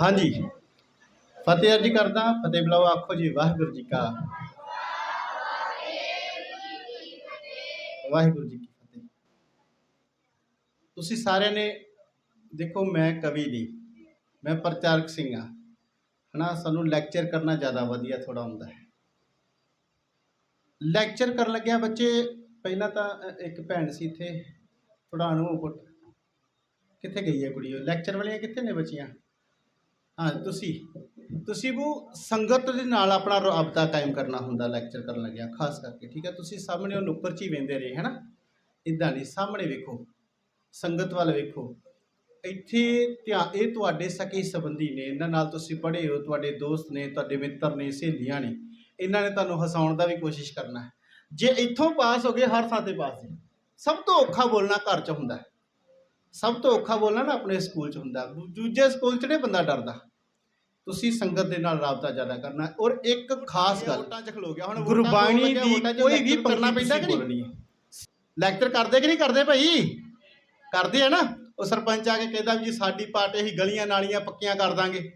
ਹਾਂਜੀ। ਫਤਿਹ ਅਰਜੀ ਕਰਦਾ, ਫਤਿਹ ਬੁਲਾਓ, ਆਖੋ ਜੀ, ਵਾਹਿਗੁਰੂ ਜੀ ਕਾ ਵਾਹਿਗੁਰੂ ਜੀ ਕੀ ਫਤਿਹ। ਤੁਸੀਂ ਸਾਰਿਆਂ ਨੇ ਦੇਖੋ, ਮੈਂ ਕਵੀ ਨਹੀਂ, ਮੈਂ ਪ੍ਰਚਾਰਕ ਸਿੰਘ ਹਾਂ। ਹਨਾ, ਸਾਨੂੰ ਲੈਕਚਰ ਕਰਨਾ ਜ਼ਿਆਦਾ ਵਧੀਆ ਥੋੜਾ ਹੁੰਦਾ ਹੈ। ਲੈਕਚਰ ਕਰਨ ਲੱਗਿਆ ਬੱਚੇ, ਪਹਿਲਾਂ ਤਾਂ ਇੱਕ ਭੈਣ ਸੀ ਇੱਥੇ ਥੋੜਾ ਨੂੰ ਕਿੱਥੇ ਗਈ ਹੈ ਕੁੜੀ ਲੈਕਚਰ ਵਾਲੀਆਂ ਕਿੱਥੇ ਨੇ ਬੱਚੀਆਂ? ਹਾਂ, ਤੁਸੀਂ ਤੁਸੀਂ ਉਹ ਸੰਗਤ ਦੇ ਨਾਲ ਆਪਣਾ ਰਾਬਤਾ ਕਾਇਮ ਕਰਨਾ ਹੁੰਦਾ ਲੈਕਚਰ ਕਰਨ ਲੱਗਿਆ, ਖਾਸ ਕਰਕੇ, ਠੀਕ ਹੈ? ਤੁਸੀਂ ਸਾਹਮਣੇ ਉਹ ਉੱਪਰ 'ਚ ਹੀ ਵੇਂਦੇ ਰਹੇ, ਹੈਨਾ? ਇਦਾਂ ਨਹੀਂ, ਸਾਹਮਣੇ ਵੇਖੋ, ਸੰਗਤ ਵੱਲ ਵੇਖੋ। ਇੱਥੇ ਧਿਆਨ ਇਹ ਤੁਹਾਡੇ ਸਕੇ ਸੰਬੰਧੀ ਨੇ, ਇਹਨਾਂ ਨਾਲ ਤੁਸੀਂ ਪੜ੍ਹੇ ਹੋ, ਤੁਹਾਡੇ ਦੋਸਤ ਨੇ, ਤੁਹਾਡੇ ਮਿੱਤਰ ਨੇ, ਸਹੇਲੀਆਂ ਨੇ, ਇਹਨਾਂ ਨੇ ਤੁਹਾਨੂੰ ਹਸਾਉਣ ਦਾ ਵੀ ਕੋਸ਼ਿਸ਼ ਕਰਨਾ ਹੈ। ਜੇ ਇੱਥੋਂ ਪਾਸ ਹੋ ਗਏ, ਹਰ ਥਾਂ ਤੇ ਪਾਸ ਨੇ। ਸਭ ਤੋਂ ਔਖਾ ਬੋਲਣਾ ਘਰ 'ਚ ਹੁੰਦਾ ਹੈ। ਸਭ ਤੋਂ ਔਖਾ ਬੋਲਣਾ ਨਾ ਆਪਣੇ ਸਕੂਲ 'ਚ ਹੁੰਦਾ। ਦੂਜੇ ਸਕੂਲ 'ਚ ਨਹੀਂ ਬੰਦਾ ਡਰਦਾ। ਤੁਸੀਂ ਸੰਗਤ ਦੇ ਨਾਲ ਰਾਬਤਾ ਜ਼ਿਆਦਾ ਕਰਨਾ। ਔਰ ਇੱਕ ਖਾਸ ਗੱਲ ਵੋਟਾਂ 'ਚ ਖਲੋ ਗਿਆ। ਹੁਣ ਗੁਰਬਾਣੀ ਦੀ ਕੋਈ ਵੀ ਕਰਨਾ ਪੈਂਦਾ ਕਿ ਨਹੀਂ? ਲੈਕਚਰ ਕਰਦੇ ਕਿ ਨਹੀਂ ਕਰਦੇ ਭਾਈ? ਕਰਦੇ ਆ ਨਾ। ਉਹ ਸਰਪੰਚ ਆ ਕੇ ਕਹਿੰਦਾ ਵੀ ਜੀ ਸਾਡੀ ਪਾਰਟੀ ਅਸੀਂ ਗਲੀਆਂ ਨਾਲੀਆਂ ਪੱਕੀਆਂ ਕਰ ਦਾਂਗੇ।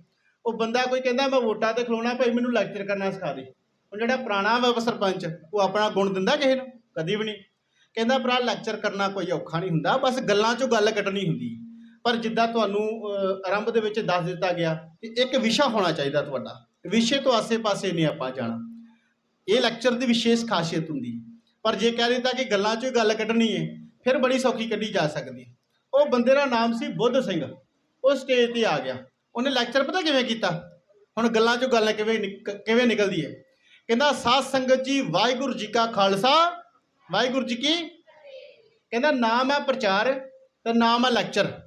ਉਹ ਬੰਦਾ ਕੋਈ ਕਹਿੰਦਾ ਮੈਂ ਵੋਟਾਂ ਤੇ ਖਲੋਣਾ ਭਾਈ ਮੈਨੂੰ ਲੈਕਚਰ ਕਰਨਾ ਸਿਖਾ ਦੇ। ਹੁਣ ਜਿਹੜਾ ਪੁਰਾਣਾ ਵਾ ਸਰਪੰਚ ਉਹ ਆਪਣਾ ਗੁਣ ਦਿੰਦਾ ਕਿਸੇ ਨੂੰ? ਕਦੀ ਵੀ ਨਹੀਂ। ਕਹਿੰਦਾ ਭਰਾ ਲੈਕਚਰ ਕਰਨਾ ਕੋਈ ਔਖਾ ਨਹੀਂ ਹੁੰਦਾ, ਬਸ ਗੱਲਾਂ 'ਚੋਂ ਗੱਲ ਕੱਢਣੀ ਹੁੰਦੀ। ਪਰ ਜਿੱਦਾਂ ਤੁਹਾਨੂੰ ਆਰੰਭ ਦੇ ਵਿੱਚ ਦੱਸ ਦਿੱਤਾ ਗਿਆ ਕਿ ਇੱਕ ਵਿਸ਼ਾ ਹੋਣਾ ਚਾਹੀਦਾ ਤੁਹਾਡਾ, ਵਿਸ਼ੇ ਤੋਂ ਆਸੇ-ਪਾਸੇ ਨਹੀਂ ਆਪਾਂ ਜਾਣਾ। ਇਹ ਲੈਕਚਰ ਦੀ ਵਿਸ਼ੇਸ਼ ਖਾਸੀਅਤ ਹੁੰਦੀ। ਪਰ ਜੇ ਕਹਿ ਦਿੱਤਾ ਕਿ ਗੱਲਾਂ 'ਚੋਂ ਹੀ ਗੱਲ ਕੱਢਣੀ ਹੈ ਫਿਰ ਬੜੀ ਸੌਖੀ ਕੱਢੀ ਜਾ ਸਕਦੀ ਉਹ ਬੰਦੇ ਦਾ ਨਾਮ ਸੀ ਬੁੱਧ ਸਿੰਘ। ਉਹ ਸਟੇਜ ਤੇ ਆ ਗਿਆ। ਉਹਨੇ ਲੈਕਚਰ ਪਤਾ ਕਿਵੇਂ ਕੀਤਾ? ਹੁਣ ਗੱਲਾਂ 'ਚੋਂ ਗੱਲ ਕਿਵੇਂ ਨਿਕ- ਕਿਵੇਂ ਨਿਕਲਦੀ ਹੈ ਕਹਿੰਦਾ, ਸਾਧ ਸੰਗਤ ਜੀ, ਵਾਹਿਗੁਰੂ ਜੀ ਕਾ ਖਾਲਸਾ ਵਾਹਿਗੁਰੂ ਜੀ ਕੀ ਕਹਿੰਦਾ, ਨਾਮ ਹੈ ਪ੍ਰਚਾਰ ਤੇ ਨਾਮ ਹੈ ਲੈਕਚਰ।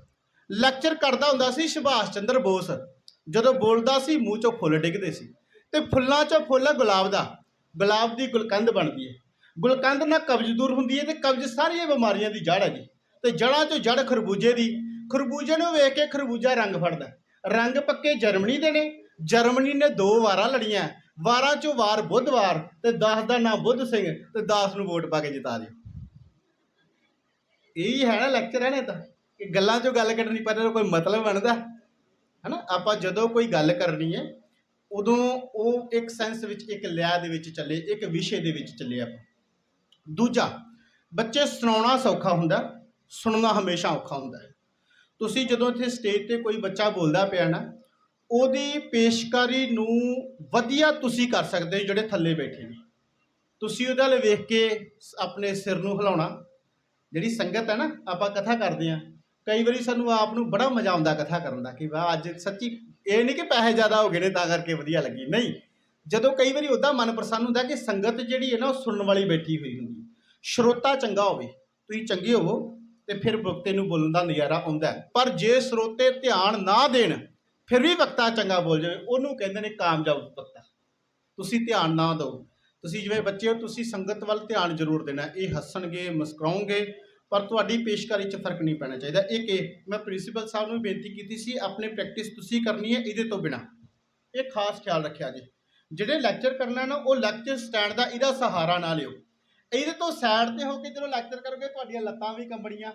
ਲੈਕਚਰ ਕਰਦਾ ਹੁੰਦਾ ਸੀ ਸੁਭਾਸ਼ ਚੰਦਰ ਬੋਸ। ਜਦੋਂ ਬੋਲਦਾ ਸੀ, ਮੂੰਹ ਚੋਂ ਫੁੱਲ ਡਿੱਗਦੇ ਸੀ। ਤੇ ਫੁੱਲਾਂ ਚੋਂ ਫੁੱਲ ਹੈ ਗੁਲਾਬ ਦਾ। ਗੁਲਾਬ ਦੀ ਗੁਲਕੰਦ ਬਣਦੀ ਹੈ। ਗੁਲਕੰਦ ਨਾਲ ਕਬਜ਼ ਦੂਰ ਹੁੰਦੀ ਹੈ ਤੇ ਕਬਜ਼ ਸਾਰੀਆਂ ਬਿਮਾਰੀਆਂ ਦੀ ਜੜ ਹੈ ਜੀ। ਤੇ ਜੜਾਂ ਚੋਂ ਜੜ ਖਰਬੂਜੇ ਦੀ। ਖਰਬੂਜੇ ਨੂੰ ਵੇਖ ਕੇ ਖਰਬੂਜਾ ਰੰਗ ਫੜਦਾ ਰੰਗ ਪੱਕੇ ਜਰਮਨੀ ਦੇ ਨੇ। ਜਰਮਨੀ ਨੇ ਦੋ ਵਾਰਾਂ ਲੜੀਆਂ। ਵਾਰਾਂ ਚੋਂ ਵਾਰ ਬੁੱਧਵਾਰ ਤੇ 10 ਦਾ ਨਾਮ ਬੁੱਧ ਸਿੰਘ ਤੇ 10 ਨੂੰ ਵੋਟ ਪਾ ਕੇ ਜਿਤਾ ਦਿਓ। ਇਹ ਹੈ ਨਾ ਲੈਕਚਰ ਹੈ ਨਾ ਇਹ ਤਾਂ, ਕਿ ਗੱਲਾਂ 'ਚੋਂ ਗੱਲ ਕੱਢਣੀ, ਪਰ ਕੋਈ ਮਤਲਬ ਬਣਦਾ। ਹਨਾ? ਆਪਾਂ ਜਦੋਂ ਕੋਈ ਗੱਲ ਕਰਨੀ ਹੈ, ਉਦੋਂ ਉਹ ਇੱਕ ਸੈਂਸ ਵਿੱਚ, ਇੱਕ ਲਿਆ ਦੇ ਵਿੱਚ ਚੱਲੇ, ਇੱਕ ਵਿਸ਼ੇ ਦੇ ਵਿੱਚ ਚੱਲੇ ਆਪਾਂ। ਦੂਜਾ, ਬੱਚੇ ਸੁਣਾਉਣਾ ਸੌਖਾ ਹੁੰਦਾ, ਸੁਣਨਾ ਹਮੇਸ਼ਾ ਔਖਾ ਹੁੰਦਾ ਹੈ। ਤੁਸੀਂ ਜਦੋਂ ਇੱਥੇ ਸਟੇਜ ਤੇ ਕੋਈ ਬੱਚਾ ਬੋਲਦਾ ਪਿਆ ਨਾ ਉਹਦੀ ਪੇਸ਼ਕਾਰੀ ਨੂੰ ਵਧੀਆ ਤੁਸੀਂ ਕਰ ਸਕਦੇ ਹੋ ਜਿਹੜੇ ਥੱਲੇ ਬੈਠੇ ਨੇ। ਤੁਸੀਂ ਉਹਦੇ ਵੱਲ ਵੇਖ ਕੇ ਆਪਣੇ ਸਿਰ ਨੂੰ ਹਿਲਾਉਣਾ। ਜਿਹੜੀ ਸੰਗਤ ਹੈ ਨਾ, ਆਪਾਂ ਕਥਾ ਕਰਦੇ ਆ ਕਈ ਵਾਰੀ ਸਾਨੂੰ ਆਪ ਨੂੰ ਬੜਾ ਮਜ਼ਾ ਆਉਂਦਾ ਕਥਾ ਕਰਨ ਦਾ ਕਿ ਵਾਹ, ਅੱਜ ਸੱਚੀ ਇਹ ਨਹੀਂ ਕਿ ਪੈਸੇ ਜ਼ਿਆਦਾ ਹੋ ਗਏ ਨੇ ਤਾਂ ਕਰਕੇ ਵਧੀਆ ਲੱਗੀ। ਨਹੀਂ, ਜਦੋਂ ਕਈ ਵਾਰੀ ਉਹਦਾ ਮਨ ਪ੍ਰਸੰਨ ਹੁੰਦਾ ਕਿ ਸੰਗਤ ਜਿਹੜੀ ਹੈ ਨਾ, ਉਹ ਸੁਣਨ ਵਾਲੀ ਬੈਠੀ ਹੋਈ ਹੁੰਦੀ। ਸਰੋਤਾ ਚੰਗਾ ਹੋਵੇ, ਤੁਸੀਂ ਚੰਗੇ ਹੋਵੋ ਤੇ ਫਿਰ ਵਕਤੇ ਨੂੰ ਬੋਲਣ ਦਾ ਨਜ਼ਾਰਾ ਆਉਂਦਾ। ਪਰ ਜੇ ਸਰੋਤੇ ਧਿਆਨ ਨਾ ਦੇਣ ਫਿਰ ਵੀ ਵਕਤਾ ਚੰਗਾ ਬੋਲ ਜਾਵੇ, ਉਹਨੂੰ ਕਹਿੰਦੇ ਨੇ ਕਾਮਯਾਬ ਵਕਤਾ ਤੁਸੀਂ ਧਿਆਨ ਨਾ ਦਿਓ। ਤੁਸੀਂ ਜਿਵੇਂ ਬੱਚੇ ਹੋ, ਤੁਸੀਂ ਸੰਗਤ ਵੱਲ ਧਿਆਨ ਜ਼ਰੂਰ ਦੇਣਾ। ਇਹ ਹੱਸਣਗੇ, ਮੁਸਕਰਾਉਣਗੇ, ਪਰ ਤੁਹਾਡੀ ਪੇਸ਼ਕਾਰੀ 'ਚ ਫ਼ਰਕ ਨਹੀਂ ਪੈਣਾ ਚਾਹੀਦਾ। ਇਹ ਕਿ ਮੈਂ ਪ੍ਰਿੰਸੀਪਲ ਸਾਹਿਬ ਨੂੰ ਬੇਨਤੀ ਕੀਤੀ ਸੀ, ਆਪਣੀ ਪ੍ਰੈਕਟਿਸ ਤੁਸੀਂ ਕਰਨੀ ਹੈ ਇਹਦੇ ਤੋਂ ਬਿਨਾ। ਇਹ ਖਾਸ ਖਿਆਲ ਰੱਖਿਆ ਜੀ। ਜਿਹੜੇ ਲੈਕਚਰ ਕਰਨਾ ਨਾ, ਉਹ ਲੈਕਚਰ ਸਟੈਂਡ ਦਾ ਇਹਦਾ ਸਹਾਰਾ ਨਾ ਲਿਓ। ਇਹਦੇ ਤੋਂ ਸਾਈਡ ਤੇ ਹੋ ਕੇ ਜਦੋਂ ਲੈਕਚਰ ਕਰੋਗੇ, ਤੁਹਾਡੀਆਂ ਲੱਤਾਂ ਵੀ ਕੰਬਣੀਆਂ।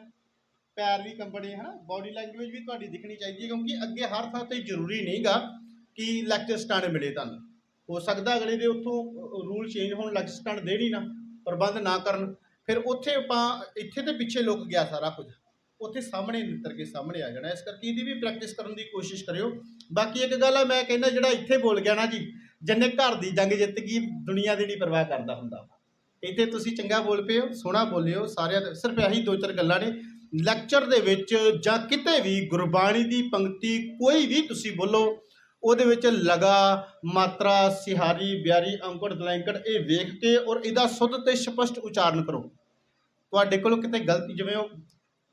ਪੈਰ ਵੀ ਕੰਬਣੇ, ਹਨਾ? ਬਾਡੀ ਲੈਂਗੁਏਜ ਵੀ ਤੁਹਾਡੀ ਦਿਖਣੀ ਚਾਹੀਦੀ ਹੈ, ਕਿਉਂਕਿ ਅੱਗੇ ਹਰ ਥਾਂ ਤੇ ਜ਼ਰੂਰੀ ਨਹੀਂਗਾ ਕਿ ਲੈਕਚਰ ਸਟੈਂਡ ਮਿਲੇ ਤੁਹਾਨੂੰ। ਹੋ ਸਕਦਾ ਅਗਲੇ ਦੇ ਉੱਥੋਂ ਰੂਲ ਚੇਂਜ ਹੋਣ ਲੈਕਚਰ ਸਟੈਂਡ ਦੇਣ ਹੀ ਨਾ, ਪ੍ਰਬੰਧ ਨਾ ਕਰਨ। ਫਿਰ ਉੱਥੇ ਆਪਾਂ, ਇੱਥੇ ਤੇ ਪਿੱਛੇ ਲੁਕ ਗਿਆ ਸਾਰਾ ਕੁਝ। ਉੱਥੇ ਸਾਹਮਣੇ ਨਿੱਤਰ ਕੇ ਸਾਹਮਣੇ ਆ ਜਾਣਾ। ਇਸ ਕਰਕੇ ਇਹਦੀ ਵੀ ਪ੍ਰੈਕਟਿਸ ਕਰਨ ਦੀ ਕੋਸ਼ਿਸ਼ ਕਰਿਓ। ਬਾਕੀ ਇੱਕ ਗੱਲ ਆ, ਮੈਂ ਕਹਿੰਦਾ ਜਿਹੜਾ ਇੱਥੇ ਬੋਲ ਗਿਆ ਨਾ ਜੀ, ਜਿੰਨੇ ਘਰ ਦੀ ਜੰਗ ਜਿੱਤ ਗਈ, ਦੁਨੀਆ ਦੀ ਨਹੀਂ ਪਰਵਾਹ ਕਰਦਾ ਹੁੰਦਾ। ਇੱਥੇ ਤੁਸੀਂ ਚੰਗਾ ਬੋਲ ਪਏ ਹੋ, ਸੋਹਣਾ ਬੋਲਿਓ, ਸਾਰਿਆਂ ਦੇ ਸਿਰਫ ਇਹੀ ਦੋ ਚਾਰ ਗੱਲਾਂ ਨੇ। ਲੈਕਚਰ ਦੇ ਵਿੱਚ ਜਾਂ ਕਿਤੇ ਵੀ ਗੁਰਬਾਣੀ ਦੀ ਪੰਕਤੀ ਕੋਈ ਵੀ ਤੁਸੀਂ ਬੋਲੋ, ਉਹਦੇ ਵਿੱਚ ਲਗਾ, ਮਾਤਰਾ, ਸਿਹਾਰੀ, ਬਿਆਰੀ ਅੰਕੜ ਦਲੈਂਕੜ ਇਹ ਵੇਖ ਕੇ ਔਰ ਇਹਦਾ ਸੁੱਧ ਤੇ ਸਪਸ਼ਟ ਉਚਾਰਨ ਕਰੋ। ਤੁਹਾਡੇ ਕੋਲੋਂ ਕਿਤੇ ਗਲਤੀ ਜਿਵੇਂ ਉਹ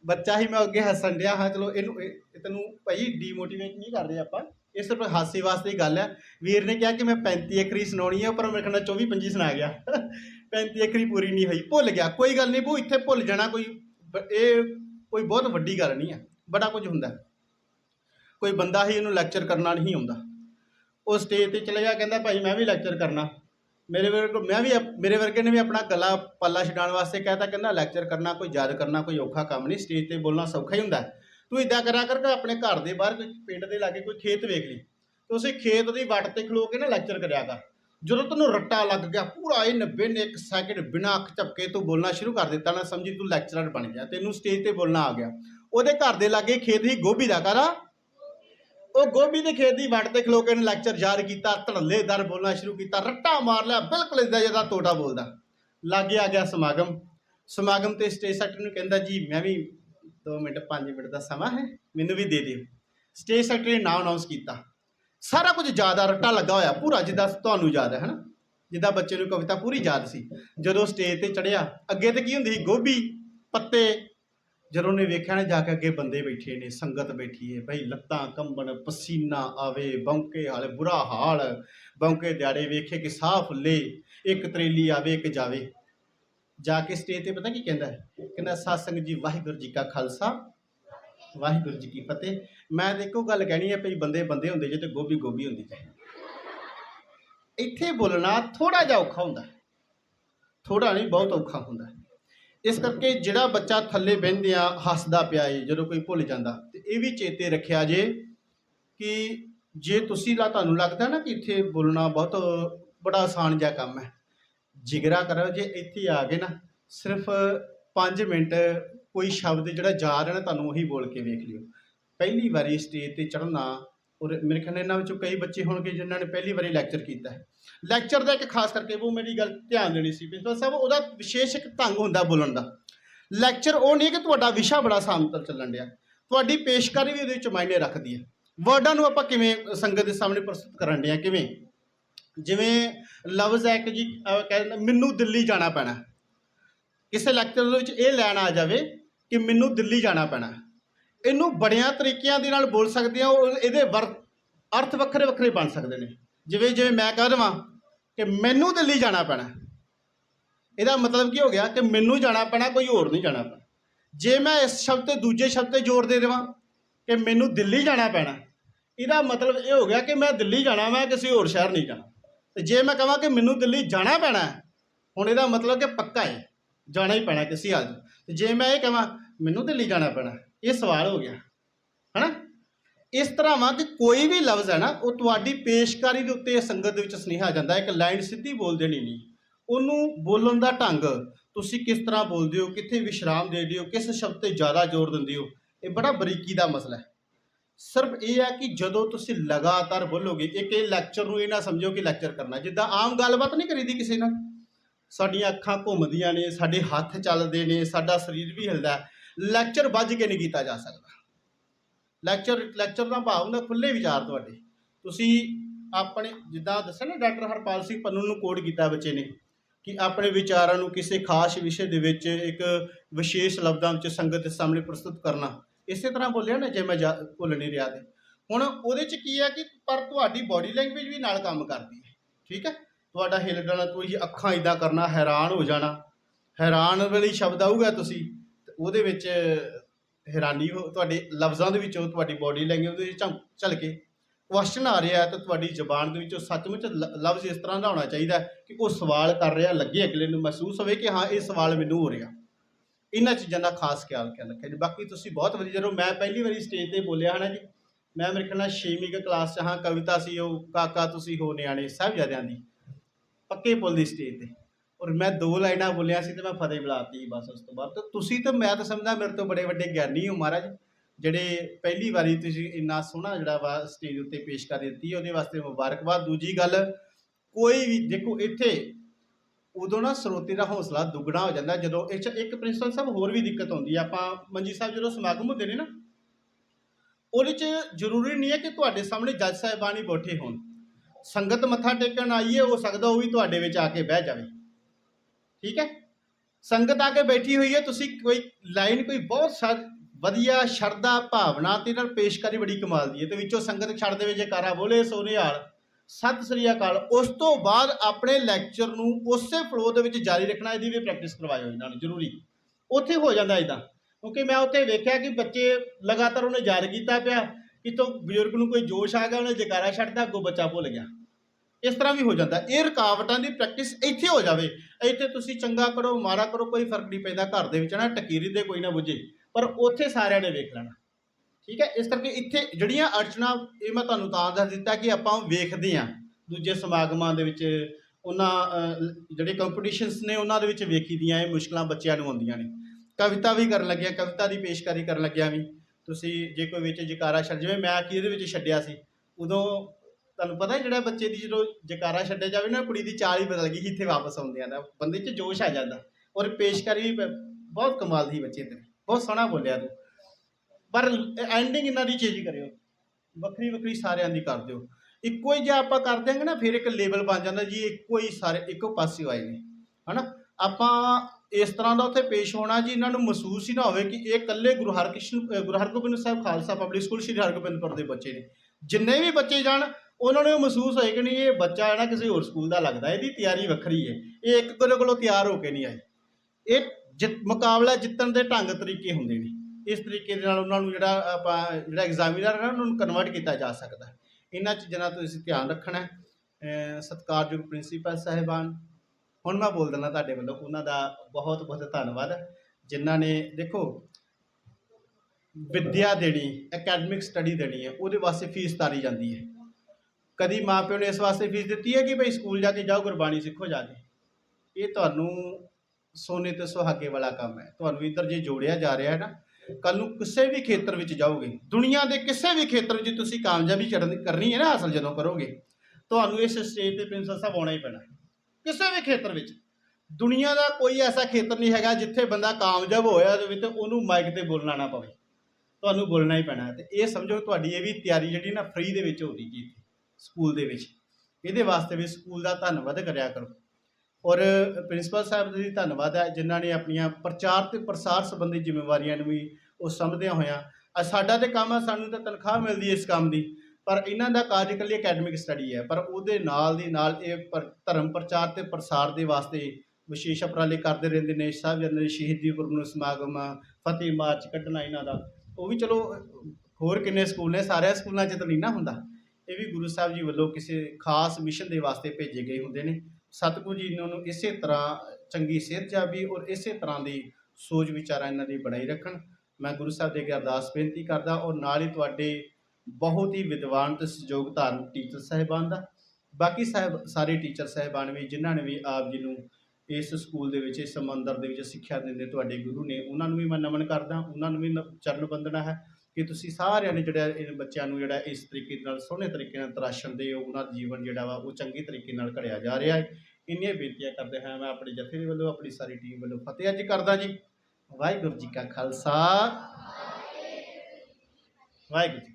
ਬੱਚਾ ਹੀ ਮੈਂ ਅੱਗੇ ਹੱਸਣ ਡਿਆ, ਹਾਂ ਚਲੋ ਇਹਨੂੰ ਇਹ ਇਹ ਤੈਨੂੰ ਭਾਈ ਡੀਮੋਟੀਵੇਟ ਨਹੀਂ ਕਰ ਰਹੇ ਆਪਾਂ, ਇਹ ਸਿਰਫ ਹਾਸੇ ਵਾਸਤੇ ਹੀ ਗੱਲ ਹੈ। ਵੀਰ ਨੇ ਕਿਹਾ ਕਿ ਮੈਂ 35 ਏਕੜੀ ਸੁਣਾਉਣੀ ਹੈ ਪਰ ਮੇਰੇ ਖਿਆਲ ਨਾਲ 24 25 ਸੁਣਾ ਗਿਆ। 35 ਏਕੜੀ ਪੂਰੀ ਨਹੀਂ ਹੋਈ, ਭੁੱਲ ਗਿਆ, ਕੋਈ ਗੱਲ ਨਹੀਂ, ਬੂ ਇੱਥੇ ਭੁੱਲ ਜਾਣਾ ਕੋਈ ਇਹ ਕੋਈ ਬਹੁਤ ਵੱਡੀ ਗੱਲ ਨਹੀਂ ਹੈ, ਬੜਾ ਕੁਝ ਹੁੰਦਾ ਕੋਈ ਬੰਦਾ ਹੀ ਇਹਨੂੰ ਲੈਕਚਰ ਕਰਨਾ ਨਹੀਂ ਆਉਂਦਾ। ਉਹ ਸਟੇਜ ਤੇ ਚਲੇ ਗਿਆ, ਕਹਿੰਦਾ, ਭਾਈ, ਮੈਂ ਵੀ ਲੈਕਚਰ ਕਰਨਾ। ਮੇਰੇ ਵਰਗੇ, ਮੈਂ ਵੀ ਮੇਰੇ ਵਰਗੇ ਨੇ ਵੀ ਆਪਣਾ ਗਲਾ ਪੱਲਾ ਛਡਾਉਣ ਵਾਸਤੇ ਕਹਿਤਾ, ਕਹਿੰਦਾ ਲੈਕਚਰ ਕਰਨਾ ਕੋਈ ਯਾਦ ਕਰਨਾ ਕੋਈ ਔਖਾ ਕੰਮ ਨਹੀਂ ਸਟੇਜ ਤੇ ਬੋਲਣਾ ਸੌਖਾ ਹੀ ਹੁੰਦਾ ਤੂੰ ਇਦਾਂ ਕਰਿਆ ਕਰ ਆਪਣੇ ਘਰ ਦੇ ਬਾਹਰ ਕੋਈ ਪਿੰਡ ਦੇ ਲਾਗੇ ਕੋਈ ਖੇਤ ਵੇਖ ਲਈ ਤੇ ਉਸੇ ਖੇਤ ਦੀ ਵੱਟ ਤੇ ਖਲੋ ਕੇ ਨਾ ਲੈਕਚਰ ਕਰਿਆ ਕਰ। ਜਦੋਂ ਤੈਨੂੰ ਰੱਟਾ ਲੱਗ ਗਿਆ, ਪੂਰਾ ਇਹ 90 ਨੇ ਇੱਕ ਸੈਕਿੰਡ ਬਿਨਾਂ ਅੱਖ ਝਪਕੇ ਤੋਂ ਬੋਲਣਾ ਸ਼ੁਰੂ ਕਰ ਦਿੱਤਾ ਨਾ, ਸਮਝੀ ਤੂੰ ਲੈਕਚਰਰ ਬਣ ਗਿਆ, ਤੈਨੂੰ ਸਟੇਜ ਤੇ ਬੋਲਣਾ ਆ ਗਿਆ। ਉਹਦੇ ਘਰ ਦੇ ਲਾਗੇ ਖੇਤ ਹੀ ਗੋਭੀ ਦਾ ਕਰਾ ਉਹ ਗੋਭੀ ਦੇ ਖੇਤ ਦੀ ਵੱਟ ਤੇ ਖਲੋ ਕੇ ਨੇ ਲੈਕਚਰ ਜਾਰੀ ਕੀਤਾ ਧੜੱਲੇਦਾਰ ਬੋਲਣਾ ਸ਼ੁਰੂ ਕੀਤਾ, ਰੱਟਾ ਮਾਰ ਲਿਆ, ਬਿਲਕੁਲ ਇਦਾਂ ਜਿਹਾ ਤੋਟਾ ਬੋਲਦਾ। ਲਾਗੇ ਆ ਗਿਆ ਸਮਾਗਮ। ਸਮਾਗਮ ਤੇ ਸਟੇਜ ਸੈਕਟਰੀ ਨੂੰ ਕਹਿੰਦਾ, ਜੀ, ਮੈਂ ਵੀ 2 ਮਿੰਟ 5 ਮਿੰਟ ਦਾ ਸਮਾਂ ਹੈ, ਮੈਨੂੰ ਵੀ ਦੇ ਦਿਓ। ਸਟੇਜ ਸੈਕਟਰੀ ਨੇ ਨਾਮ ਅਨਾਉਂਸ ਕੀਤਾ। ਸਾਰਾ ਕੁਝ ਜ਼ਿਆਦਾ ਰੱਟਾ ਲੱਗਾ ਹੋਇਆ, ਪੂਰਾ ਜਿੱਦਾਂ ਤੁਹਾਨੂੰ ਯਾਦ ਹੈ, ਹਨਾ? ਜਿੱਦਾਂ ਬੱਚੇ ਨੂੰ ਕਵਿਤਾ ਪੂਰੀ ਯਾਦ ਸੀ। ਜਦੋਂ ਸਟੇਜ ਤੇ ਚੜਿਆ ਅੱਗੇ ਤੇ ਕੀ ਹੁੰਦੀ ਸੀ? ਗੋਭੀ, ਪੱਤੇ। ਜਦੋਂ ਉਹਨੇ ਵੇਖਿਆ ਨਾ, ਜਾ ਕੇ ਅੱਗੇ ਬੰਦੇ ਬੈਠੇ ਨੇ, ਸੰਗਤ ਬੈਠੀ ਹੈ ਭਾਈ ਲੱਤਾਂ ਕੰਬਣ, ਪਸੀਨਾ ਆਵੇ, ਬੌਂਕੇ ਹਾਲੇ, ਬੁਰਾ ਹਾਲ। ਬੌਂਕੇ ਦਿਹਾੜੇ ਵੇਖੇ ਕਿ ਸਾਹ ਫੁੱਲੇ, ਇੱਕ ਤਰੇਲੀ ਆਵੇ, ਇੱਕ ਜਾਵੇ। ਜਾ ਕੇ ਸਟੇਜ ਤੇ ਪਤਾ ਕੀ ਕਹਿੰਦਾ ਕਹਿੰਦਾ ਸਾਸੰਗ ਜੀ, ਵਾਹਿਗੁਰੂ ਜੀ ਕਾ ਖਾਲਸਾ ਵਾਹਿਗੁਰੂ ਜੀ ਕੀ ਫਤਿਹ। ਮੈਂ ਤੇ ਇੱਕੋ ਗੱਲ ਕਹਿਣੀ ਹੈ ਭਈ ਬੰਦੇ ਬੰਦੇ ਹੁੰਦੇ ਜੇ ਤੇ ਗੋਭੀ ਗੋਭੀ ਹੁੰਦੀ ਜੇ ਇੱਥੇ ਬੋਲਣਾ ਥੋੜਾ ਜਿਹਾ ਔਖਾ ਹੁੰਦਾ। ਥੋੜਾ ਨਹੀਂ, ਬਹੁਤ ਔਖਾ ਹੁੰਦਾ। ਇਸ ਕਰਕੇ ਜਿਹੜਾ ਬੱਚਾ ਥੱਲੇ ਬਹਿੰਦਿਆਂ ਹੱਸਦਾ ਪਿਆ ਏ, ਜਦੋਂ ਕੋਈ ਭੁੱਲ ਜਾਂਦਾ, ਤੇ ਇਹ ਵੀ ਚੇਤੇ ਰੱਖਿਆ ਜੇ ਕਿ ਜੇ ਤੁਸੀਂ ਲਾ ਤੁਹਾਨੂੰ ਲੱਗਦਾ ਨਾ ਕਿ ਇੱਥੇ ਬੋਲਣਾ ਬਹੁਤ ਬੜਾ ਆਸਾਨ ਜਿਹਾ ਕੰਮ ਹੈ, ਜਿਗਰਾ ਕਰੋ ਜੇ ਇੱਥੇ ਆ ਗਏ ਨਾ, ਸਿਰਫ 5 ਮਿੰਟ ਕੋਈ ਸ਼ਬਦ ਜਿਹੜਾ ਯਾਦ ਹੈ ਨਾ ਤੁਹਾਨੂੰ ਉਹੀ ਬੋਲ ਕੇ ਵੇਖ ਲਿਓ। ਪਹਿਲੀ ਵਾਰੀ ਸਟੇਜ ਤੇ ਚੜ੍ਹਨਾ ਔਰ ਮੇਰੇ ਖਿਆਲ ਇਹਨਾਂ ਵਿੱਚੋਂ ਕਈ ਬੱਚੇ ਹੋਣਗੇ ਜਿਨ੍ਹਾਂ ਨੇ ਪਹਿਲੀ ਵਾਰੀ ਲੈਕਚਰ ਕੀਤਾ ਹੈ। ਲੈਕਚਰ ਦਾ ਇੱਕ ਖਾਸ ਕਰਕੇ ਉਹ ਮੇਰੀ ਗੱਲ ਧਿਆਨ ਦੇਣੀ ਸੀ, ਪ੍ਰਿੰਸੀਪਲ ਸਾਹਿਬ, ਉਹਦਾ ਵਿਸ਼ੇਸ਼ ਇੱਕ ਢੰਗ ਹੁੰਦਾ ਬੋਲਣ ਦਾ। ਲੈਕਚਰ ਉਹ ਨਹੀਂ ਕਿ ਤੁਹਾਡਾ ਵਿਸ਼ਾ ਬੜਾ ਸਾਮਤਲ ਚੱਲਣ ਡਿਆ। ਤੁਹਾਡੀ ਪੇਸ਼ਕਾਰੀ ਵੀ ਉਹਦੇ ਵਿੱਚ ਮਾਇਨੇ ਰੱਖਦੀ ਹੈ। ਵਰਡਾਂ ਨੂੰ ਆਪਾਂ ਕਿਵੇਂ ਸੰਗਤ ਦੇ ਸਾਹਮਣੇ ਪ੍ਰਸਤੁਤ ਕਰਨ ਡਿਆ, ਕਿਵੇਂ? ਜਿਵੇਂ ਲਵਜ਼ ਹੈ ਕਿ ਜੀ, ਅਹ ਮੈਨੂੰ ਦਿੱਲੀ ਜਾਣਾ ਪੈਣਾ। ਕਿਸੇ ਲੈਕਚਰ ਦੇ ਵਿੱਚ ਇਹ ਲੈਣ ਆ ਜਾਵੇ ਕਿ ਮੈਨੂੰ ਦਿੱਲੀ ਜਾਣਾ ਪੈਣਾ ਇਹਨੂੰ ਬੜਿਆਂ ਤਰੀਕਿਆਂ ਦੇ ਨਾਲ ਬੋਲ ਸਕਦੇ ਆ, ਉਹ ਇਹਦੇ ਵਰ- ਅਰਥ ਵੱਖਰੇ ਵੱਖਰੇ ਬਣ ਸਕਦੇ ਨੇ। ਜਿਵੇਂ ਜਿਵੇਂ ਮੈਂ ਕਹਿ ਦੇਵਾਂ ਕਿ ਮੈਨੂੰ ਦਿੱਲੀ ਜਾਣਾ ਪੈਣਾ ਇਹਦਾ ਮਤਲਬ ਕੀ ਹੋ ਗਿਆ ਕਿ ਮੈਨੂੰ ਜਾਣਾ ਪੈਣਾ, ਕੋਈ ਹੋਰ ਨਹੀਂ ਜਾਣਾ ਪੈਣਾ। ਜੇ ਮੈਂ ਇਸ ਸ਼ਬਦ ਤੇ ਦੂਜੇ ਸ਼ਬਦ ਤੇ ਜ਼ੋਰ ਦੇ ਦੇਵਾਂ ਕਿ ਮੈਨੂੰ ਦਿੱਲੀ ਜਾਣਾ ਪੈਣਾ ਇਹਦਾ ਮਤਲਬ ਇਹ ਹੋ ਗਿਆ ਕਿ ਮੈਂ ਦਿੱਲੀ ਜਾਣਾ ਮੈਂ ਕਿਸੇ ਹੋਰ ਸ਼ਹਿਰ ਨਹੀਂ ਜਾਣਾ। ਤੇ ਜੇ ਮੈਂ ਕਹਾਂ ਕਿ ਮੈਨੂੰ ਦਿੱਲੀ ਜਾਣਾ ਪੈਣਾ ਹੁਣ ਇਹਦਾ ਮਤਲਬ ਕਿ ਪੱਕਾ ਹੈ। ਜਾਣਾ ਹੀ ਪੈਣਾ ਕਿਸੇ ਹਾਲ ਤੇ ਜੇ ਮੈਂ ਇਹ ਕਹਾਂ, ਮੈਨੂੰ ਦਿੱਲੀ ਜਾਣਾ ਪੈਣਾ, ਇਹ ਸਵਾਲ ਹੋ ਗਿਆ, ਹਨਾ? ਇਸ ਤਰ੍ਹਾਂ ਵਾਂ ਕਿ ਕੋਈ ਵੀ ਲਫ਼ਜ਼ ਹੈ ਨਾ, ਉਹ ਤੁਹਾਡੀ ਪੇਸ਼ਕਾਰੀ ਦੇ ਉੱਤੇ ਸੰਗਤ ਦੇ ਵਿੱਚ ਸੁਨੇਹਾ ਜਾਂਦਾ, ਇੱਕ ਲਾਈਨ ਸਿੱਧੀ ਬੋਲ ਦੇਣੀ ਨਹੀਂ। ਉਹਨੂੰ ਬੋਲਣ ਦਾ ਢੰਗ ਤੁਸੀਂ ਕਿਸ ਤਰ੍ਹਾਂ ਬੋਲਦੇ ਹੋ, ਕਿੱਥੇ ਵਿਸ਼ਰਾਮ ਦੇ ਦਿਓ, ਕਿਸ ਸ਼ਬਦ ਤੇ ਜ਼ਿਆਦਾ ਜ਼ੋਰ ਦਿੰਦੇ ਹੋ, ਇਹ ਬੜਾ ਬਰੀਕੀ ਦਾ ਮਸਲਾ ਹੈ। ਸਿਰਫ ਇਹ ਹੈ ਕਿ ਜਦੋਂ ਤੁਸੀਂ ਲਗਾਤਾਰ ਬੋਲੋਗੇ, ਇੱਕ ਇਹ ਲੈਕਚਰ ਨੂੰ ਇਹ ਨਾ ਸਮਝੋ ਕਿ ਲੈਕਚਰ ਕਰਨਾ, ਜਿੱਦਾਂ ਆਮ ਗੱਲਬਾਤ ਨਹੀਂ ਕਰੀਦੀ ਕਿਸੇ ਨਾਲ। ਸਾਡੀਆਂ ਅੱਖਾਂ ਘੁੰਮਦੀਆਂ ਨੇ, ਸਾਡੇ ਹੱਥ ਚੱਲਦੇ ਨੇ, ਸਾਡਾ ਸਰੀਰ ਵੀ ਹਿਲਦਾ ਲੈਕਚਰ ਵੱਜ ਕੇ ਨਹੀਂ ਕੀਤਾ ਜਾ ਸਕਦਾ। ਲੈਕਚਰ ਲੈਕਚਰ ਦਾ ਭਾਵ ਹੁੰਦਾ ਖੁੱਲੇ ਵਿਚਾਰ ਤੁਹਾਡੇ। ਤੁਸੀਂ ਆਪਣੇ, ਜਿੱਦਾਂ ਦੱਸਿਆ ਨਾ ਡਾਕਟਰ ਹਰਪਾਲ ਸਿੰਘ ਪੰਨੂ ਨੂੰ ਕੋਡ ਕੀਤਾ ਬੱਚੇ ਨੇ ਕਿ ਆਪਣੇ ਵਿਚਾਰਾਂ ਨੂੰ ਕਿਸੇ ਖਾਸ ਵਿਸ਼ੇ ਦੇ ਵਿੱਚ ਇੱਕ ਵਿਸ਼ੇਸ਼ ਲਫ਼ਜ਼ਾਂ ਵਿੱਚ ਸੰਗਤ ਦੇ ਸਾਹਮਣੇ ਪ੍ਰਸਤੁਤ ਕਰਨਾ। ਇਸੇ ਤਰ੍ਹਾਂ ਬੋਲਿਆ ਨਾ, ਜੇ ਮੈਂ ਜਾ- ਭੁੱਲ ਨਹੀਂ ਰਿਹਾ ਤੇ। ਹੁਣ ਉਹਦੇ ਚ ਕੀ ਹੈ ਕਿ ਪਰ ਤੁਹਾਡੀ ਬਾਡੀ ਲੈਂਗੁਏਜ ਵੀ ਨਾਲ ਕੰਮ ਕਰਦੀ ਹੈ। ਠੀਕ ਹੈ? ਤੁਹਾਡਾ ਹਿਲਣਾ ਤੁਸੀਂ ਅੱਖਾਂ ਇਦਾਂ ਕਰਨਾ ਹੈਰਾਨ ਹੋ ਜਾਣਾ। ਹੈਰਾਨ ਵਾਲੀ ਸ਼ਬਦ ਆਊਗਾ ਤੁਸੀਂ ਉਹਦੇ ਵਿੱਚ ਹੈਰਾਨੀ ਹੋ, ਤੁਹਾਡੇ ਲਫ਼ਜ਼ਾਂ ਦੇ ਵਿੱਚੋਂ ਤੁਹਾਡੀ ਬਾਡੀ ਲੈਂਗੁਏਜ ਦੇ ਵਿੱਚ ਝਲ ਕੇ ਕੁਐਸਚਨ ਆ ਰਿਹਾ ਤਾਂ ਤੁਹਾਡੀ ਜ਼ੁਬਾਨ ਦੇ ਵਿੱਚੋਂ ਸੱਚਮੁੱਚ ਲ- ਲਫ਼ਜ਼ ਇਸ ਤਰ੍ਹਾਂ ਦਾ ਹੋਣਾ ਚਾਹੀਦਾ ਕਿ ਉਹ ਸਵਾਲ ਕਰ ਰਿਹਾ ਲੱਗੇ ਅਗਲੇ ਨੂੰ, ਮਹਿਸੂਸ ਹੋਵੇ ਕਿ ਹਾਂ, ਇਹ ਸਵਾਲ ਮੈਨੂੰ ਹੋ ਰਿਹਾ। ਇਹਨਾਂ ਚੀਜ਼ਾਂ ਦਾ ਖਾਸ ਖਿਆਲ ਕਰ ਰੱਖਿਆ ਜੀ। ਬਾਕੀ ਤੁਸੀਂ ਬਹੁਤ ਵਧੀਆ ਜਦੋਂ ਮੈਂ ਪਹਿਲੀ ਵਾਰੀ ਸਟੇਜ ਤੇ ਬੋਲਿਆ ਹਨਾ ਜੀ, ਮੈਂ ਮੇਰੇ ਖਿਆਲ ਨਾਲ ਛੇਵੀਂ ਕੁ ਕਲਾਸ 'ਚ ਹਾਂ, ਕਵਿਤਾ ਸੀ ਉਹ, ਕਾਕਾ ਤੁਸੀਂ ਹੋ ਨਿਆਣੇ, ਸਾਹਿਬਜ਼ਾਦਿਆਂ ਦੀ। ਪੱਕੇ ਪੁੱਲ ਦੀ ਸਟੇਜ ਤੇ। ਔਰ ਮੈਂ ਦੋ ਲਾਈਨਾਂ ਬੋਲਿਆ ਸੀ ਤੇ ਮੈਂ ਫਤਿਹ ਬੁਲਾਤੀ ਬਸ ਉਸ ਤੋਂ ਬਾਅਦ। ਤੇ ਤੁਸੀਂ ਤਾਂ ਮੈਂ ਤਾਂ ਸਮਝਦਾ ਮੇਰੇ ਤੋਂ ਬੜੇ ਵੱਡੇ ਗਿਆਨੀ ਹੋ ਮਹਾਰਾਜ, ਜਿਹੜੇ ਪਹਿਲੀ ਵਾਰੀ ਤੁਸੀਂ ਇੰਨਾ ਸੋਹਣਾ ਜਿਹੜਾ ਵਾ ਸਟੇਜ ਉੱਤੇ ਪੇਸ਼ ਕਰ ਦਿੱਤੀ, ਉਹਦੇ ਵਾਸਤੇ ਮੁਬਾਰਕਬਾਦ। ਦੂਜੀ ਗੱਲ, ਕੋਈ ਵੀ ਦੇਖੋ ਇੱਥੇ ਉਦੋਂ ਨਾ ਸਰੋਤੇ ਦਾ ਹੌਸਲਾ ਦੁੱਗਣਾ ਹੋ ਜਾਂਦਾ, ਜਦੋਂ ਇਹ 'ਚ ਇੱਕ ਪ੍ਰਿੰਸੀਪਲ ਸਾਹਿਬ ਹੋਰ ਵੀ ਦਿੱਕਤ ਆਉਂਦੀ ਆ। ਆਪਾਂ ਮੰਜੀ ਸਾਹਿਬ ਜਦੋਂ ਸਮਾਗਮ ਹੁੰਦੇ ਨੇ ਨਾ, ਉਹਦੇ 'ਚ ਜ਼ਰੂਰੀ ਨਹੀਂ ਹੈ ਕਿ ਤੁਹਾਡੇ ਸਾਹਮਣੇ ਜੱਜ ਸਾਹਿਬਾਨ ਹੀ ਬੈਠੇ ਹੋਣ। ਸੰਗਤ ਮੱਥਾ ਟੇਕਣ ਆਈਏ ਹੋ ਸਕਦਾ ਉਹ ਵੀ ਤੁਹਾਡੇ ਵਿੱਚ ਆ ਕੇ ਬਹਿ ਜਾਵੇ। ਠੀਕ ਹੈ? ਸੰਗਤ ਆ ਕੇ ਬੈਠੀ ਹੋਈ ਹੈ, ਤੁਸੀਂ ਕੋਈ ਲਾਈਨ, ਕੋਈ ਬਹੁਤ ਵਧੀਆ ਸ਼ਰਧਾ ਭਾਵਨਾ ਤੇ ਨਾਲ ਪੇਸ਼ਕਾਰੀ ਬੜੀ ਕਮਾਲ ਦੀ ਹੈ। ਤੇ ਵਿੱਚੋਂ ਸੰਗਤ ਛੱਡ ਦੇਵੇ, ਜੇਕਾਰਾ ਬੋਲੇ ਸੋਨੇ ਹਾਲ। ਸਤਿ ਸ੍ਰੀ ਅਕਾਲ। ਉਸ ਤੋਂ ਬਾਅਦ ਆਪਣੇ ਲੈਕਚਰ ਨੂੰ ਉਸੇ ਫਲੋ ਦੇ ਵਿੱਚ ਜਾਰੀ ਰੱਖਣਾ, ਇਹਦੀ ਵੀ ਪ੍ਰੈਕਟਿਸ ਕਰਵਾਇਓ ਇਹਨਾਂ ਨੂੰ, ਜ਼ਰੂਰੀ। ਉੱਥੇ ਹੋ ਜਾਂਦਾ ਇਦਾਂ ਕਿਉਂਕਿ ਮੈਂ ਉੱਥੇ ਵੇਖਿਆ ਕਿ ਬੱਚੇ ਲਗਾਤਾਰ ਉਹਨੇ ਜਾਰੀ ਕੀਤਾ ਪਿਆ। ਕਿਤੋਂ ਬਜ਼ੁਰਗ ਨੂੰ ਕੋਈ ਜੋਸ਼ ਆ ਗਿਆ, ਉਹਨੇ ਜਕਾਰਾ ਛੱਡਦਾ ਅੱਗੋਂ ਬੱਚਾ ਭੁੱਲ ਗਿਆ। ਇਸ ਤਰ੍ਹਾਂ ਵੀ ਹੋ ਜਾਂਦਾ। ਇਹ ਰੁਕਾਵਟਾਂ ਦੀ ਪ੍ਰੈਕਟਿਸ ਇੱਥੇ ਹੋ ਜਾਵੇ। ਇੱਥੇ ਤੁਸੀਂ ਚੰਗਾ ਕਰੋ, ਮਾੜਾ ਕਰੋ, ਕੋਈ ਫ਼ਰਕ ਨਹੀਂ ਪੈਂਦਾ ਘਰ ਦੇ ਵਿੱਚ ਨਾ, ਟਕੀਰੀ ਦੇ ਕੋਈ ਨਾ ਬੁੱਝੇ। ਪਰ ਉੱਥੇ ਸਾਰਿਆਂ ਨੇ ਵੇਖ ਲੈਣਾ। ਠੀਕ ਹੈ? ਇਸ ਕਰਕੇ ਇੱਥੇ ਜਿਹੜੀਆਂ ਅੜਚਣਾ ਇਹ ਮੈਂ ਤੁਹਾਨੂੰ ਤਾਂ ਦੱਸ ਦਿੱਤਾ ਕਿ ਆਪਾਂ ਵੇਖਦੇ ਹਾਂ। ਦੂਜੇ ਸਮਾਗਮਾਂ ਦੇ ਵਿੱਚ ਉਹਨਾਂ ਜਿਹੜੇ ਕੰਪੀਟੀਸ਼ਨਸ ਨੇ, ਉਹਨਾਂ ਦੇ ਵਿੱਚ ਵੇਖੀ ਦੀਆਂ ਇਹ ਮੁਸ਼ਕਲਾਂ ਬੱਚਿਆਂ ਨੂੰ ਆਉਂਦੀਆਂ ਨੇ। ਕਵਿਤਾ ਵੀ ਕਰਨ ਲੱਗਿਆ, ਕਵਿਤਾ ਦੀ ਪੇਸ਼ਕਾਰੀ ਕਰਨ ਲੱਗਿਆ ਵੀ। ਤੁਸੀਂ ਜੇ ਕੋਈ ਵਿੱਚ ਜਕਾਰਾ ਛੱਡ, ਜਿਵੇਂ ਮੈਂ ਕੀ ਇਹਦੇ ਵਿੱਚ ਛੱਡਿਆ ਸੀ, ਉਦੋਂ ਤੁਹਾਨੂੰ ਪਤਾ ਜਿਹੜਾ ਬੱਚੇ ਦੀ ਜਦੋਂ ਜਕਾਰਾ ਛੱਡਿਆ ਜਾਵੇ ਨਾ, ਕੁੜੀ ਦੀ ਚਾਲ ਹੀ ਬਦਲ ਗਈ ਇੱਥੇ ਵਾਪਸ ਆਉਂਦਿਆਂ ਦਾ, ਬੰਦੇ 'ਚ ਜੋਸ਼ ਆ ਜਾਂਦਾ ਔਰ ਪੇਸ਼ਕਾਰੀ ਵੀ ਬਹੁਤ ਕਮਾਲ ਦੀ ਬੱਚੇ ਤੇ ਬਹੁਤ ਸੋਹਣਾ ਬੋਲਿਆ ਤੂੰ। ਪਰ ਐਂਡਿੰਗ ਇਹਨਾਂ ਦੀ ਚੇਂਜ ਕਰਿਓ, ਵੱਖਰੀ ਵੱਖਰੀ ਸਾਰਿਆਂ ਦੀ ਕਰ ਦਿਓ। ਇੱਕੋ ਹੀ ਜੇ ਆਪਾਂ ਕਰ ਦਿਆਂਗੇ ਨਾ, ਫਿਰ ਇੱਕ ਲੇਬਲ ਬਣ ਜਾਂਦਾ ਜੀ, ਇੱਕੋ ਹੀ ਸਾਰੇ, ਇੱਕੋ ਪਾਸੇ ਆਏ ਨੇ, ਹਨਾ? ਆਪਾਂ ਇਸ ਤਰ੍ਹਾਂ ਦਾ ਉੱਥੇ ਪੇਸ਼ ਹੋਣਾ ਜੀ, ਇਹਨਾਂ ਨੂੰ ਮਹਿਸੂਸ ਹੀ ਨਾ ਹੋਵੇ ਕਿ ਇਹ ਇਕੱਲੇ ਗੁਰੂ ਹਰਕ੍ਰਿਸ਼ਨ ਗੁਰੂ ਹਰਗੋਬਿੰਦ ਸਾਹਿਬ ਖਾਲਸਾ ਪਬਲਿਕ ਸਕੂਲ ਸ਼੍ਰੀ ਹਰਗੋਬਿੰਦਪੁਰ ਦੇ ਬੱਚੇ ਨੇ। ਜਿੰਨੇ ਵੀ ਬੱਚੇ ਜਾਣ, ਉਹਨਾਂ ਨੂੰ ਇਹ ਮਹਿਸੂਸ ਹੋਏ ਕਿ ਨਹੀਂ, ਇਹ ਬੱਚਾ ਹੈ ਨਾ ਕਿਸੇ ਹੋਰ ਸਕੂਲ ਦਾ ਲੱਗਦਾ, ਇਹਦੀ ਤਿਆਰੀ ਵੱਖਰੀ ਹੈ। ਇਹ ਇੱਕ ਕੋਲੇ ਕੋਲੋਂ ਤਿਆਰ ਹੋ ਕੇ ਨਹੀਂ ਆਏ। ਇਹ ਜਿੱਤ, ਮੁਕਾਬਲਾ ਜਿੱਤਣ ਦੇ ਢੰਗ ਤਰੀਕੇ ਹੁੰਦੇ ਨੇ। ਇਸ ਤਰੀਕੇ ਦੇ ਨਾਲ ਉਹਨਾਂ ਨੂੰ ਜਿਹੜਾ ਆਪਾਂ, ਜਿਹੜਾ ਐਗਜ਼ਾਮੀਨਰ ਹੈ, ਉਹਨਾਂ ਨੂੰ ਕਨਵਰਟ ਕੀਤਾ ਜਾ ਸਕਦਾ ਹੈ। ਇਹਨਾਂ ਚੀਜ਼ਾਂ ਦਾ ਤੁਸੀਂ ਧਿਆਨ ਰੱਖਣਾ ਹੈ। ਸਤਿਕਾਰਯੋਗ ਪ੍ਰਿੰਸੀਪਲ ਸਾਹਿਬਾਨ ਹੁਣ ਮੈਂ ਬੋਲ ਦਿੰਦਾ ਤੁਹਾਡੇ ਵੱਲੋਂ, ਉਹਨਾਂ ਦਾ ਬਹੁਤ ਬਹੁਤ ਧੰਨਵਾਦ, ਜਿਨ੍ਹਾਂ ਨੇ ਦੇਖੋ, ਵਿੱਦਿਆ ਦੇਣੀ ਅਕੈਡਮਿਕ ਸਟੱਡੀ ਦੇਣੀ ਹੈ, ਉਹਦੇ ਵਾਸਤੇ ਫੀਸ ਤਾਰੀ ਜਾਂਦੀ ਹੈ। ਕਦੀ ਮਾਪਿਓ ਨੇ ਇਸ ਵਾਸਤੇ ਫੀਸ ਦਿੱਤੀ ਹੈ ਕਿ ਭਈ ਸਕੂਲ ਜਾ ਕੇ ਜਾਓ, ਗੁਰਬਾਣੀ ਸਿੱਖੋ ਜਾ ਕੇ? ਇਹ ਤੁਹਾਨੂੰ ਸੋਨੇ ਤੇ ਸੁਹਾਗੇ ਵਾਲਾ ਕੰਮ ਹੈ। ਤੁਹਾਨੂੰ ਇੱਧਰ ਜੇ ਜੋੜਿਆ ਜਾ ਰਿਹਾ ਹੈ ਨਾ ਕੱਲ ਨੂੰ ਕਿਸੇ ਵੀ ਖੇਤਰ ਵਿੱਚ ਜਾਓਗੇ, ਦੁਨੀਆ ਦੇ ਕਿਸੇ ਵੀ ਖੇਤਰ ਵਿੱਚ ਤੁਸੀਂ ਕਾਮਯਾਬੀ ਚੜ੍ਹਨ ਕਰਨੀ ਹੈ ਨਾ, ਹਾਸਲ ਜਦੋਂ ਕਰੋਗੇ, ਤੁਹਾਨੂੰ ਇਸ ਸਟੇਜ ਤੇ ਪ੍ਰਿੰਸਲ ਸਾਹਿਬ ਆਉਣਾ ਹੀ ਪੈਣਾ। ਕਿਸੇ ਵੀ ਖੇਤਰ ਵਿੱਚ। ਦੁਨੀਆ ਦਾ ਕੋਈ ਐਸਾ ਖੇਤਰ ਨਹੀਂ ਹੈਗਾ ਜਿੱਥੇ ਬੰਦਾ ਕਾਮਯਾਬ ਹੋਇਆ ਤੇ ਵਿੱਚ ਉਹਨੂੰ ਮਾਈਕ ਤੇ ਬੋਲਣਾ ਨਾ ਪਵੇ। ਤੁਹਾਨੂੰ ਬੋਲਣਾ ਹੀ ਪੈਣਾ ਹੈ ਤੇ ਇਹ ਸਮਝੋ ਤੁਹਾਡੀ ਇਹ ਵੀ ਤਿਆਰੀ ਜਿਹੜੀ ਨਾ ਫ੍ਰੀ ਦੇ ਵਿੱਚ ਹੋ ਰਹੀ ਜੀ ਸਕੂਲ ਦੇ ਵਿੱਚ। ਇਹਦੇ ਵਾਸਤੇ ਵੀ ਸਕੂਲ ਦਾ ਧੰਨਵਾਦ ਕਰਿਆ ਕਰੋ। ਔਰ ਪ੍ਰਿੰਸੀਪਲ ਸਾਹਿਬ ਜੀ ਧੰਨਵਾਦ ਹੈ, ਜਿਨ੍ਹਾਂ ਨੇ ਆਪਣੀਆਂ ਪ੍ਰਚਾਰ ਤੇ ਪ੍ਰਸਾਰ ਸੰਬੰਧੀ ਜ਼ਿੰਮੇਵਾਰੀਆਂ ਨੂੰ ਵੀ ਉਹ ਸਮਝਦਿਆਂ ਹੋਇਆਂ। ਸਾਡਾ ਤੇ ਕੰਮ ਹੈ ਸਾਨੂੰ ਤਾਂ ਤਨਖਾਹ ਮਿਲਦੀ ਹੈ ਇਸ ਕੰਮ ਦੀ। ਪਰ ਇਹਨਾਂ ਦਾ ਕਾਰਜ ਇਕੱਲੀ ਅਕੈਡਮਿਕ ਸਟੱਡੀ ਹੈ, ਪਰ ਉਹਦੇ ਨਾਲ ਦੀ ਨਾਲ ਇਹ ਪਰ- ਧਰਮ ਪ੍ਰਚਾਰ ਤੇ ਪ੍ਰਸਾਰ ਦੇ ਵਾਸਤੇ ਵਿਸ਼ੇਸ਼ ਉਪਰਾਲੇ ਕਰਦੇ ਰਹਿੰਦੇ ਨੇ ਸਾਹਿਬ ਜਨ ਸ਼ਹੀਦੀ ਗੁਰਮਤਿ ਸਮਾਗਮ, ਫਤਿਹ, ਮਾਰਚ ਕੱਢਣਾ ਇਹਨਾਂ ਦਾ। ਉਹ ਵੀ ਚਲੋ, ਹੋਰ ਕਿੰਨੇ ਸਕੂਲ ਨੇ ਸਾਰੇ ਸਕੂਲਾਂ 'ਚ ਤਾਂ ਨਹੀਂ ਨਾ ਹੁੰਦਾ। ਇਹ ਵੀ ਗੁਰੂ ਸਾਹਿਬ ਜੀ ਵੱਲੋਂ ਕਿਸੇ ਖਾਸ ਮਿਸ਼ਨ ਦੇ ਵਾਸਤੇ ਭੇਜੇ ਗਏ ਹੁੰਦੇ ਨੇ। ਸਤਿਗੁਰੂ ਜੀ ਇਹਨਾਂ ਨੂੰ ਇਸੇ ਤਰ੍ਹਾਂ ਚੰਗੀ ਸਿਹਤ ਜਾਬੀ ਔਰ ਇਸੇ ਤਰ੍ਹਾਂ ਦੀ ਸੋਚ ਵਿਚਾਰਾਂ ਇਹਨਾਂ ਦੀ ਬਣਾਈ ਰੱਖਣ। ਮੈਂ ਗੁਰੂ ਸਾਹਿਬ ਦੇ ਅੱਗੇ ਅਰਦਾਸ ਬੇਨਤੀ ਕਰਦਾ ਔਰ ਨਾਲ ਹੀ ਤੁਹਾਡੇ ਬਹੁਤ ਹੀ ਵਿਦਵਾਨ ਤੇ ਸਹਿਯੋਗ ਧਾਰਨ ਟੀਚਰ ਸਾਹਿਬਾਨ ਦਾ। ਬਾਕੀ ਸਾਹਿਬ, ਸਾਰੇ ਟੀਚਰ ਸਾਹਿਬਾਨ ਵੀ, ਜਿਨ੍ਹਾਂ ਨੇ ਵੀ ਆਪ ਜੀ ਨੂੰ ਇਸ ਸਕੂਲ ਦੇ ਵਿੱਚ, ਇਸ ਮੰਦਰ ਦੇ ਵਿੱਚ ਸਿੱਖਿਆ ਦਿੰਦੇ ਤੁਹਾਡੇ ਗੁਰੂ ਨੇ, ਉਹਨਾਂ ਨੂੰ ਵੀ ਮੈਂ ਨਮਨ ਕਰਦਾ, ਉਹਨਾਂ ਨੂੰ ਵੀ ਨ- ਚਰਨ ਬੰਦਨਾ ਹੈ ਕਿ ਤੁਸੀਂ ਸਾਰਿਆਂ ਨੇ ਜਿਹੜਾ ਇਹਨਾਂ ਬੱਚਿਆਂ ਨੂੰ ਜਿਹੜਾ ਇਸ ਤਰੀਕੇ ਨਾਲ ਸੋਹਣੇ ਤਰੀਕੇ ਨਾਲ ਤਰਾਸ਼ਣ ਦੇ ਉਹਨਾਂ ਦਾ ਜੀਵਨ ਜਿਹੜਾ ਵਾ ਉਹ ਚੰਗੇ ਤਰੀਕੇ ਨਾਲ ਘੜਿਆ ਜਾ ਰਿਹਾ ਹੈ। ਇੰਨੀਆਂ ਬੇਨਤੀਆਂ ਕਰਦੇ ਹਾਂ ਮੈਂ ਆਪਣੇ ਜਥੇ ਦੇ ਵੱਲੋਂ, ਆਪਣੀ ਸਾਰੀ ਟੀਮ ਵੱਲੋਂ ਫਤਿਹ ਅੱਜ ਕਰਦਾ ਜੀ। ਵਾਹਿਗੁਰੂ ਜੀ ਕਾ ਖਾਲਸਾ। ਵਾਹਿਗੁਰੂ ਜੀ